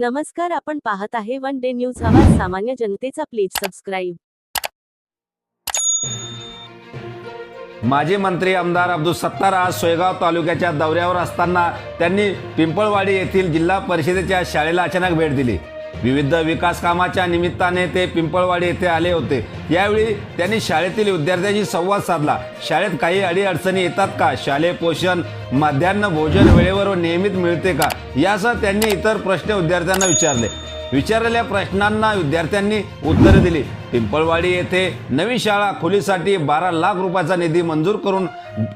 नमस्कार आपण पाहत आहे वन डे न्यूज. आवाज सामान्य जनतेचा प्लीज सबस्क्राईब. माजी मंत्री आमदार अब्दुल सत्तार आज सोयगाव तालुक्याच्या दौऱ्यावर असताना त्यांनी पिंपळवाडी येथील जिल्हा परिषदेच्या शाळेला अचानक भेट दिली. विविध विकास कामाच्या निमित्ताने ते पिंपळवाडी येथे आले होते. यावेळी त्यांनी शाळेतील विद्यार्थ्यांशी संवाद साधला. शाळेत काही अडीअडचणी येतात का? शालेय पोषण मध्यान्ह भोजन वेळेवर व नियमित मिळते का? यासह त्यांनी इतर प्रश्न विद्यार्थ्यांना विचारले. विचारलेल्या प्रश्नांना विद्यार्थ्यांनी उत्तरे दिली. पिंपळवाडी येथे नवी शाळा खोलीसाठी बारा लाख रुपयाचा निधी मंजूर करून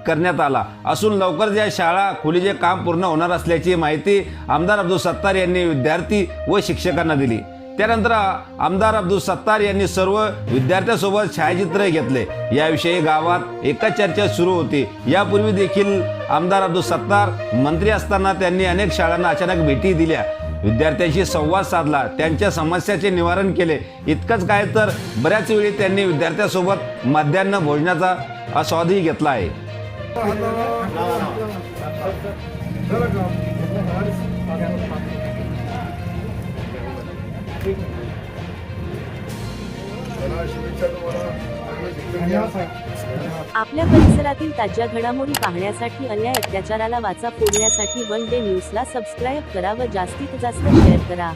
करण्यात आला. असून लवकरच या शाळा खोलीचे काम पूर्ण होणार असल्याची माहिती आमदार अब्दुल सत्तार यांनी विद्यार्थी व शिक्षकांना दिली. त्यानंतर आमदार अब्दुल सत्तार यांनी सर्व विद्यार्थ्यांसोबत छायाचित्र घेतले. याविषयी गावात एकच चर्चा सुरू होती. यापूर्वी देखील आमदार अब्दुल सत्तार मंत्री असताना त्यांनी अनेक शाळांना अचानक भेटी दिल्या. विद्यार्थ्यांशी संवाद साधला. त्यांच्या समस्याचे निवारण केले. इतकंच काय तर बऱ्याच वेळी त्यांनी विद्यार्थ्यांसोबत मध्यान्ह भोजनाचा आस्वादही घेतला आहे. आपल्या परिसरातील ताज्या घडामोडी पाहण्यासाठी अन्याय अत्याचाराला वाचा फोडण्यासाठी वन डे न्यूजला सबस्क्राईब करा व जास्तीत जास्त शेअर करा.